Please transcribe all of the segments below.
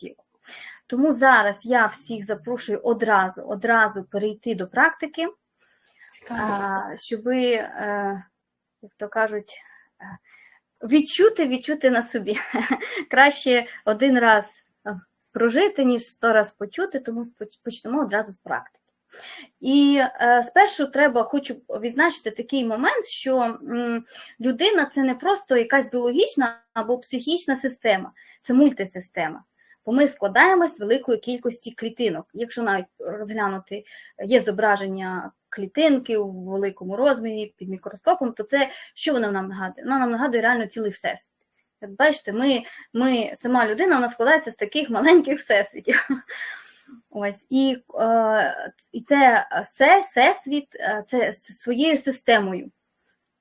тіло. Тому зараз я всіх запрошую одразу, одразу перейти до практики, щоб е, як то кажуть, е, відчути, відчути на собі. Краще один раз е, прожити, ніж сто раз почути, тому почнемо одразу з практики. І спершу треба хочу відзначити такий момент, що людина це не просто якась біологічна або психічна система, це мультисистема. Бо ми складаємось з великої кількості клітинок. Якщо навіть розглянути, є зображення клітинки у великому розмірі під мікроскопом, то це що вона нам нагадує? Вона нам нагадує реально цілий всесвіт. Як бачите, ми, ми сама людина вона складається з таких маленьких всесвітів. Ось і, е, і це все, всесвіт, е, це своєю системою.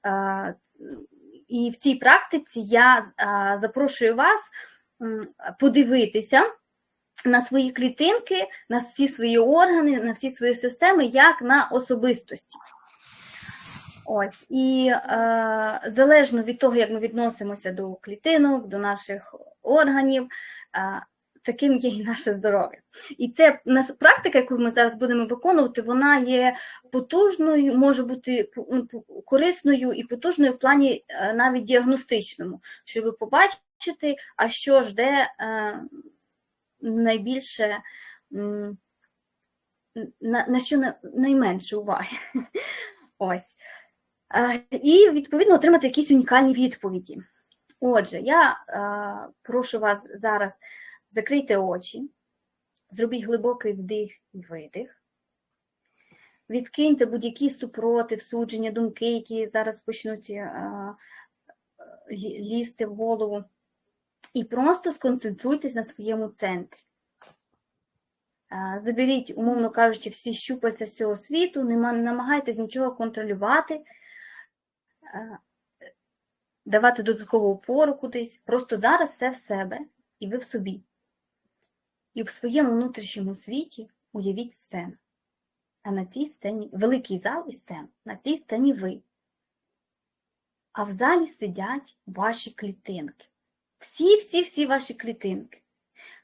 Е, і в цій практиці я е, запрошую вас подивитися на свої клітинки, на всі свої органи, на всі свої системи, як на особистості. Ось, і е, залежно від того, як ми відносимося до клітинок, до наших органів, е, таким є і наше здоров'я. І це практика, яку ми зараз будемо виконувати, вона є потужною, може бути корисною і потужною в плані е, навіть діагностичному, щоб побачити, а що жде е, найбільше, на, на що на- найменше уваги. Ось. Е, І, відповідно, отримати якісь унікальні відповіді. Отже, я е, прошу вас зараз закрийте очі, зробіть глибокий вдих і видих. Відкиньте будь-які супротив, судження, думки, які зараз почнуть е, е, лізти в голову. І просто сконцентруйтесь на своєму центрі. Заберіть, умовно кажучи, всі щупальця з цього світу, не намагайтесь нічого контролювати, давати додаткову опору кудись. Просто зараз все в себе і ви в собі. І в своєму внутрішньому світі уявіть сцену. А на цій сцені великий зал і сцена. На цій сцені ви. А в залі сидять ваші клітинки. Всі-всі-всі ваші клітинки,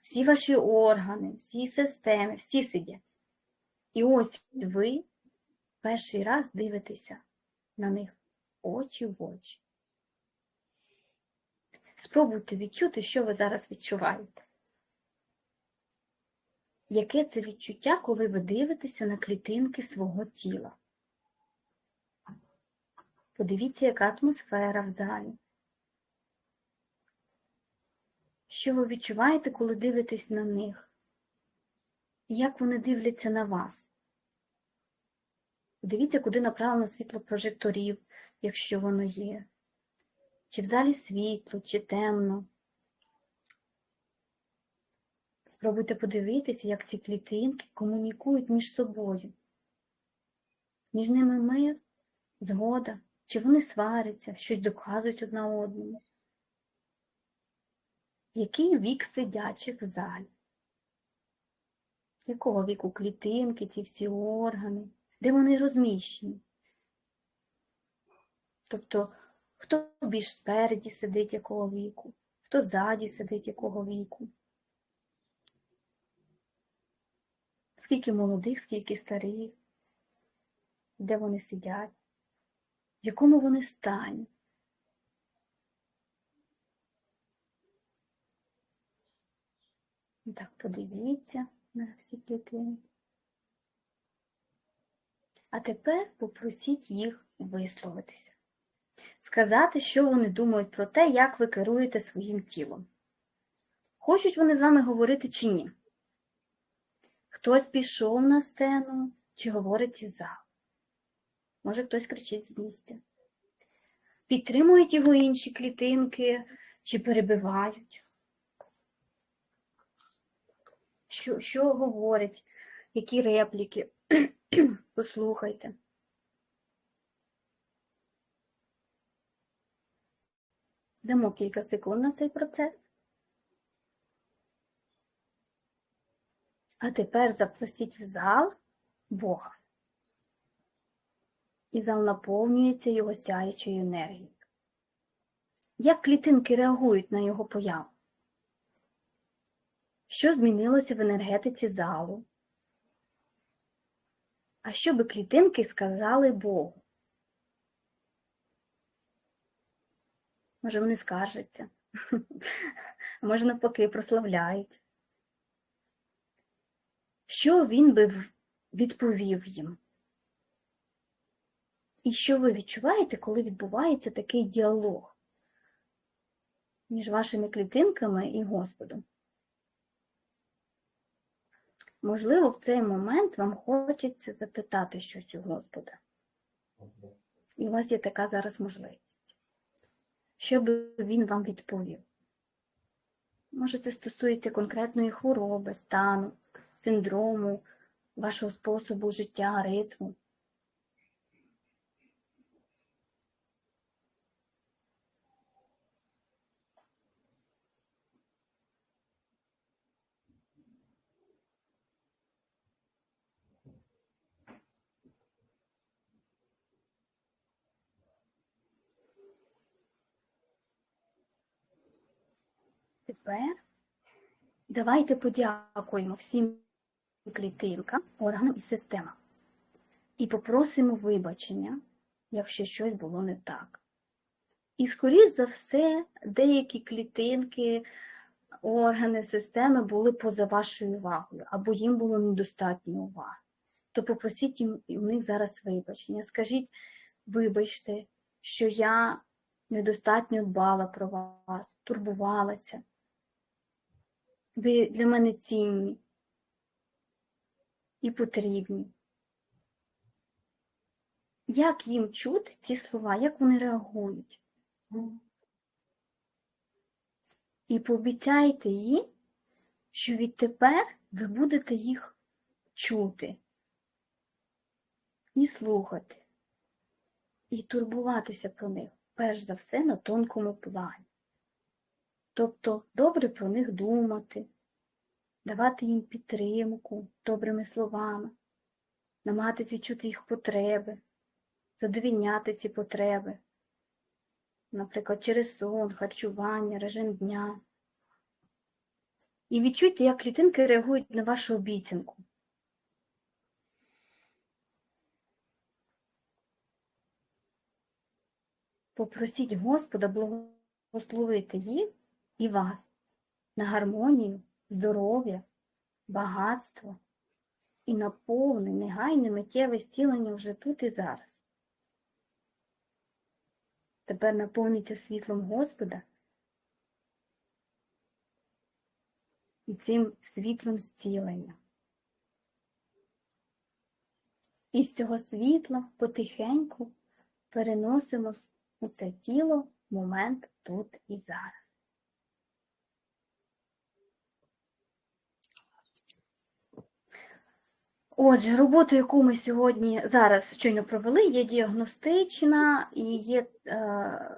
всі ваші органи, всі системи, всі сидять. І ось ви перший раз дивитеся на них очі в очі. Спробуйте відчути, що ви зараз відчуваєте. Яке це відчуття, коли ви дивитеся на клітинки свого тіла? Подивіться, яка атмосфера в залі. Що ви відчуваєте, коли дивитесь на них? Як вони дивляться на вас? Дивіться, куди направлено світло прожекторів, якщо воно є. Чи в залі світло, чи темно. Спробуйте подивитися, як ці клітинки комунікують між собою. Між ними мир, згода, чи вони сваряться, щось доказують одна одному. Який вік сидячих в залі? Якого віку клітинки, ці всі органи? Де вони розміщені? Тобто, хто більш спереді сидить якого віку, хто ззаді сидить якого віку? Скільки молодих, скільки старих, де вони сидять, в якому вони стані. Так, подивіться на всі клітини. А тепер попросіть їх висловитися, сказати, що вони думають про те, як ви керуєте своїм тілом. Хочуть вони з вами говорити чи ні? Хтось пішов на сцену чи говорить із залу. Може, хтось кричить з місця. Підтримують його інші клітинки чи перебивають. Що, що говорять, які репліки? Послухайте. Дамо кілька секунд на цей процес. А тепер запросіть в зал Бога. І зал наповнюється його сяючою енергією. Як клітинки реагують на його появу? Що змінилося в енергетиці залу? А що би клітинки сказали Богу? Може, вони скаржаться, може, навпаки, прославляють. Що він би відповів їм? І що ви відчуваєте, коли відбувається такий діалог між вашими клітинками і Господом? Можливо, в цей момент вам хочеться запитати щось у Господа. І у вас є така зараз можливість. Що би він вам відповів? Може, це стосується конкретної хвороби, стану, синдрому, вашого способу життя, ритму. Тепер давайте подякуємо всім клітинкам, органам і системам і попросимо вибачення, якщо щось було не так. І, скоріш за все, деякі клітинки, органи, системи були поза вашою увагою, або їм було недостатньо уваги. То попросіть їм у них зараз вибачення. Скажіть, вибачте, що я недостатньо дбала про вас, турбувалася. Ви для мене цінні і потрібні. Як їм чути ці слова, як вони реагують? І пообіцяйте їм, що відтепер ви будете їх чути і слухати, і турбуватися про них, перш за все, на тонкому плані. Тобто добре про них думати, давати їм підтримку добрими словами, намагатись відчути їх потреби, задовільняти ці потреби, наприклад, через сон, харчування, режим дня. І відчуйте, як клітинки реагують на вашу обіцянку. Попросіть Господа благословити їх і вас на гармонію, здоров'я, багатство і на повне негайне миттєве зцілення вже тут і зараз. Тепер наповніться світлом Господа і цим світлом зцілення. І з цього світла потихеньку переносимо у це тіло момент тут і зараз. Отже, роботу, яку ми сьогодні зараз щойно провели, є діагностична і є е,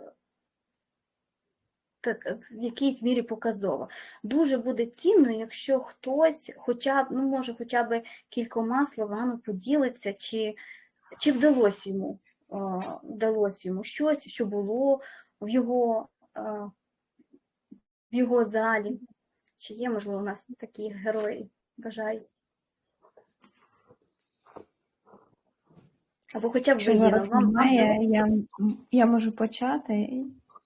так, в якійсь мірі показова. Дуже буде цінно, якщо хтось, хоча б, ну, може, хоча б кількома словами поділиться, чи, чи вдалося йому, е, вдалося йому щось, що було в його, е, в його залі. Чи є, можливо, у нас такі герої бажають? Або хоча б Якщо зараз вам, немає, я, я можу почати,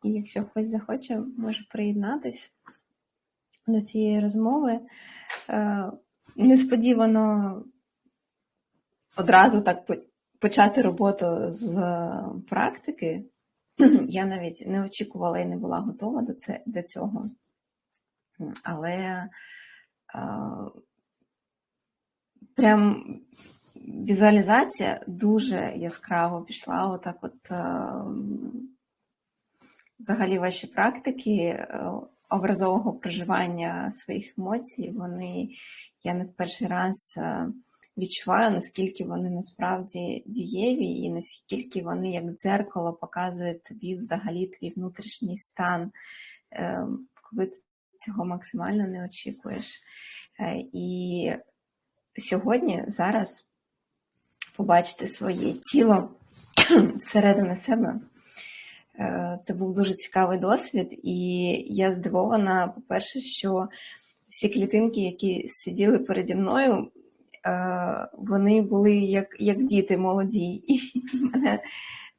і якщо хтось захоче, може приєднатись до цієї розмови. Е, Несподівано одразу так почати роботу з практики. Я навіть не очікувала і не була готова до, це, до цього. Але е, прям візуалізація дуже яскраво пішла. Отак, от е, взагалі ваші практики е, образового проживання своїх емоцій, вони я не в перший раз е, відчуваю, наскільки вони насправді дієві, і наскільки вони як дзеркало показують тобі взагалі твій внутрішній стан, коли ти цього максимально не очікуєш. І сьогодні, зараз побачити своє тіло зсередини себе. Е, Це був дуже цікавий досвід, і я здивована, по-перше, що всі клітинки, які сиділи переді мною, е, вони були як, як діти молоді. І мене,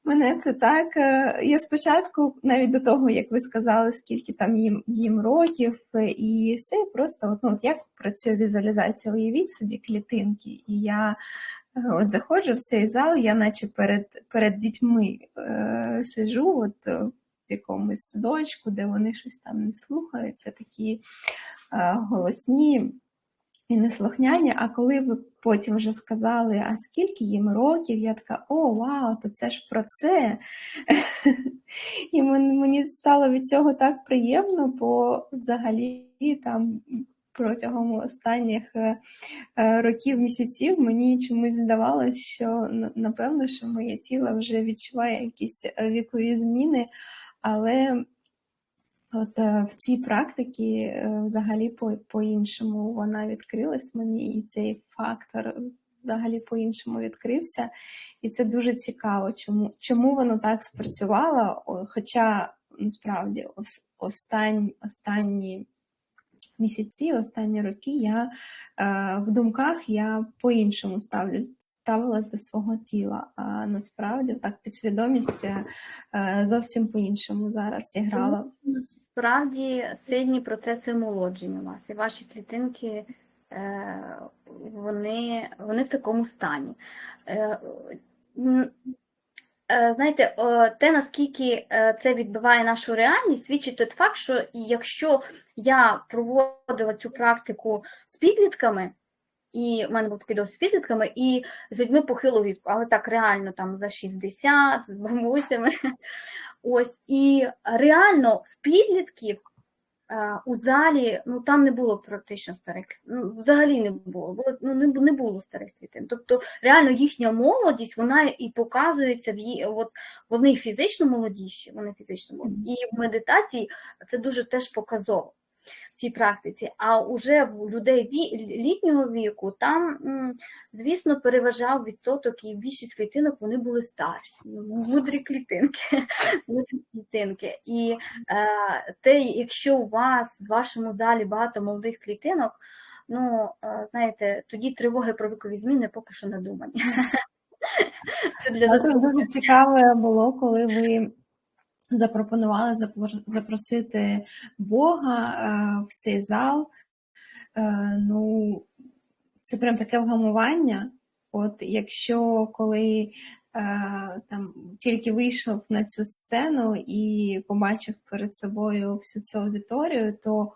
мене це так. е, Я спочатку, навіть до того, як ви сказали, скільки там їм, їм років, і все просто от, ну, от як працює візуалізація, уявіть собі клітинки. І я от заходжу в цей зал, я наче перед, перед дітьми е, сижу, от е, в якомусь садочку, де вони щось там не слухаються, такі е, голосні і неслухняні. А коли ви потім вже сказали, а скільки їм років, я така, о, вау, то це ж про це. І мені стало від цього так приємно, бо взагалі там протягом останніх е, е, років, місяців мені чомусь здавалося, що напевно, що моє тіло вже відчуває якісь е, вікові зміни, але От в цій практиці взагалі по- по-іншому вона відкрилась мені, і цей фактор взагалі по-іншому відкрився. І це дуже цікаво, чому, чому воно так спрацювало. Хоча насправді ос- остань, останні місяці, останні роки я е, в думках я по-іншому ставлю, ставилась до свого тіла. А насправді так підсвідомість е, зовсім по-іншому зараз зіграла. Насправді сильні процеси омолодження у вас, і ваші клітинки, е, вони, вони в такому стані. Е, Знаєте, те, наскільки е, це відбиває нашу реальність, свідчить той факт, що якщо я проводила цю практику з підлітками, і в мене був такий досвід з підлітками, і з людьми похилого віку, але так реально там за 60, з бабусями. Ось, і реально в підлітків у залі ну там не було практично старих, ну, взагалі не було, було ну, не, не було старих клітин. Тобто реально їхня молодість, вона і показується в її, от вони фізично молодіші, вони фізично молоді. І в медитації це дуже теж показово в цій практиці. А уже в людей ві, літнього віку там, звісно, переважав відсоток, і більшість клітинок вони були старші, ну, мудрі клітинки. мудрі клітинки. І е, те, якщо у вас в вашому залі багато молодих клітинок, ну, е, знаєте, тоді тривоги про вікові зміни поки що надумані. Це для Але дуже цікаве було, коли ви запропонували запросити Бога е, в цей зал. Е, Ну, це прям таке вгамування. От якщо коли е, там тільки вийшов на цю сцену і побачив перед собою всю цю аудиторію, то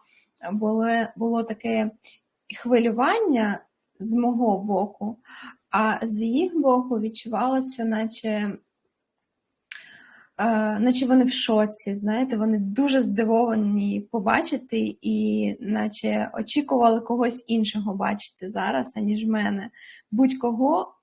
було, було таке хвилювання з мого боку, а з їх боку відчувалося, наче, наче вони в шоці, знаєте, вони дуже здивовані побачити і наче очікували когось іншого бачити зараз, аніж мене. Будь-кого,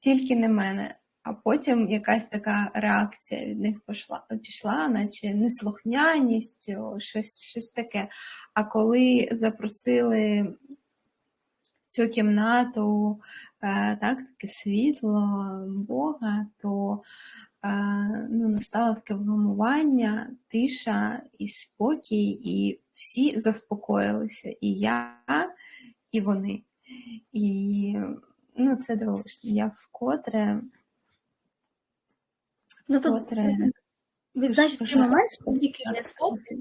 тільки не мене. А потім якась така реакція від них пішла, пішла наче неслухняність, щось, щось таке. А коли запросили цю кімнату е, так, таке світло Бога, то е, ну, настало таке вгамування, тиша і спокій, і всі заспокоїлися. І я, і вони. І ну, це дивовижно. Я вкотре, Ну, вкотре відзначити Дуже момент, що будь-який неспокій,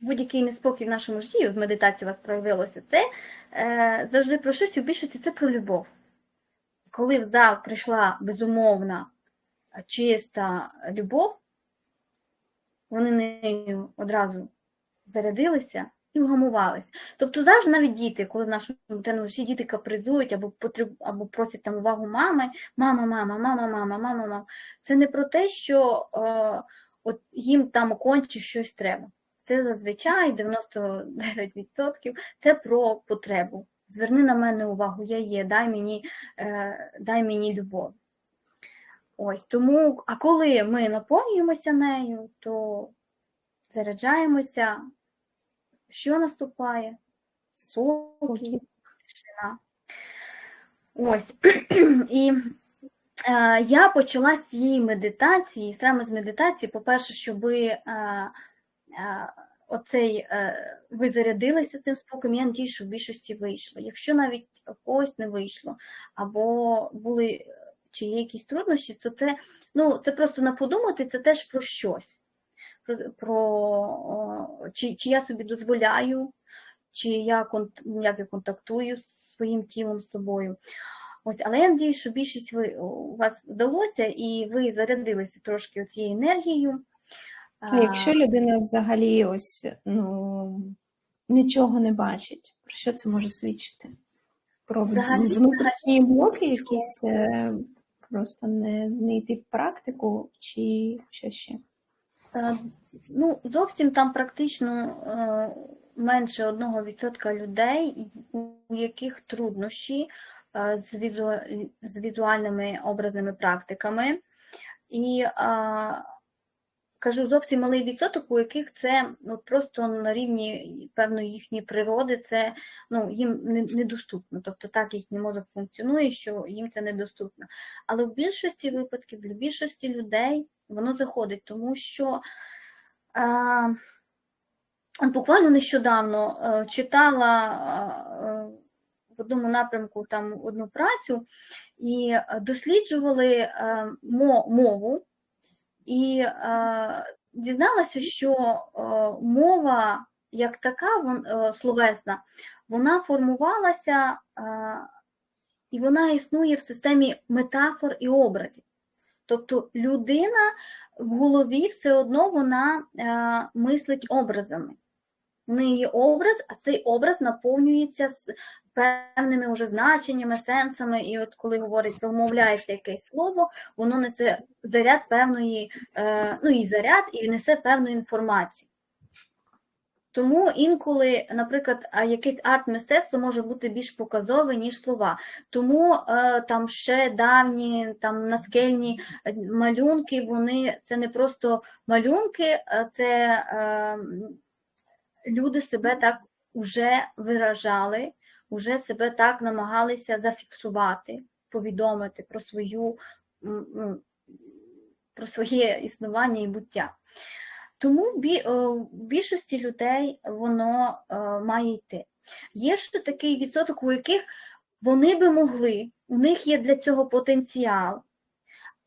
будь-який неспокій в нашому житті, в медитації у вас проявилося, це е, завжди про щось, в більшості це про любов. Коли в зал прийшла безумовна, чиста любов, вони нею одразу зарядилися і вгамувались. Тобто завжди навіть діти, коли в нашому ну, всі діти капризують або потреб, або просять там увагу мами, мама, мама, мама, мама, мама, мама. Це не про те, що е, от їм там конче щось треба. Це зазвичай 99% це про потребу. Зверни на мене увагу, я є, дай мені, е, дай мені любов. Ось тому, а коли ми наповнюємося нею, то заряджаємося, що наступає? Спокій, тишина. Ось. І е, я почала з цієї медитації, саме з медитації, по-перше, щоб е, е, оцей, е, ви зарядилися цим спокоєм, я надію, що в більшості вийшло. Якщо навіть в когось не вийшло, або були чи є якісь труднощі, то це, ну, це просто на подумати, це теж про щось. Про, про чи, чи я собі дозволяю, чи я, як я контактую з своїм тілом, з собою. Ось, але я надію, що більшість ви, у вас вдалося, і ви зарядилися трошки цією енергією. Якщо людина взагалі ось ну, нічого не бачить, про що це може свідчити? Про внутрішні блоки якісь е, просто не, не йти в практику, чи що ще? Е, Ну, зовсім там практично е, менше 1% людей, у яких труднощі е, з, візу- з візуальними образними практиками. І кажу, зовсім малий відсоток, у яких це ну, просто на рівні певної їхньої природи, це ну, їм недоступно. Тобто так їхній мозок функціонує, що їм це недоступно. Але в більшості випадків для більшості людей воно заходить, тому що е, буквально нещодавно е, читала е, в одному напрямку там одну працю і е, досліджували мо- мову, і е, дізналася, що е, мова як така, вон, е, словесна, вона формувалася е, і вона існує в системі метафор і образів. Тобто людина в голові все одно вона е, мислить образами. Є образ, а цей образ наповнюється з певними вже значеннями, сенсами. І от коли говорить, промовляється якесь слово, воно несе заряд певної, е, ну і заряд, і несе певну інформацію. Тому інколи, наприклад, якесь арт-мистецтво може бути більш показове, ніж слова. Тому е, там ще давні там наскельні малюнки, вони це не просто малюнки, це е, люди себе так уже виражали, уже себе так намагалися зафіксувати, повідомити про свою м, про своє існування і буття. Тому е, в більшості людей воно е, має йти. Є ще такий відсоток, у яких вони би могли, у них є для цього потенціал,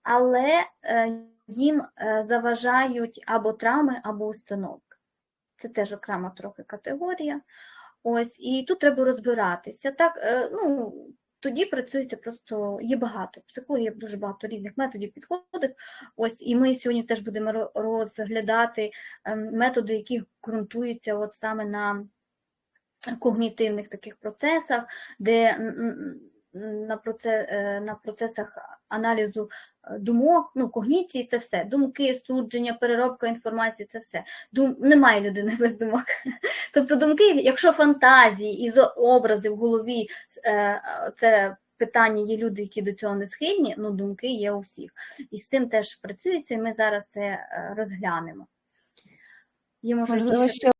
але е, їм заважають або травми, або установки. Це теж окрема трохи категорія. Ось, і тут треба розбиратися. Так, е, ну, тоді працюється просто є багато. В психології дуже багато різних методів підходів. Ось, і ми сьогодні теж будемо розглядати ем, методи, які ґрунтуються от саме на когнітивних таких процесах, де на, е, на процесах аналізу е, думок, ну, когніції це все. Думки, судження, переробка інформації це все. Дум... Немає людини без думок. Тобто думки, якщо фантазії і образи в голові е, це питання, є люди, які до цього не схильні, ну думки є у всіх. І з цим теж працюється, і ми зараз це розглянемо. Є, Можливо, ще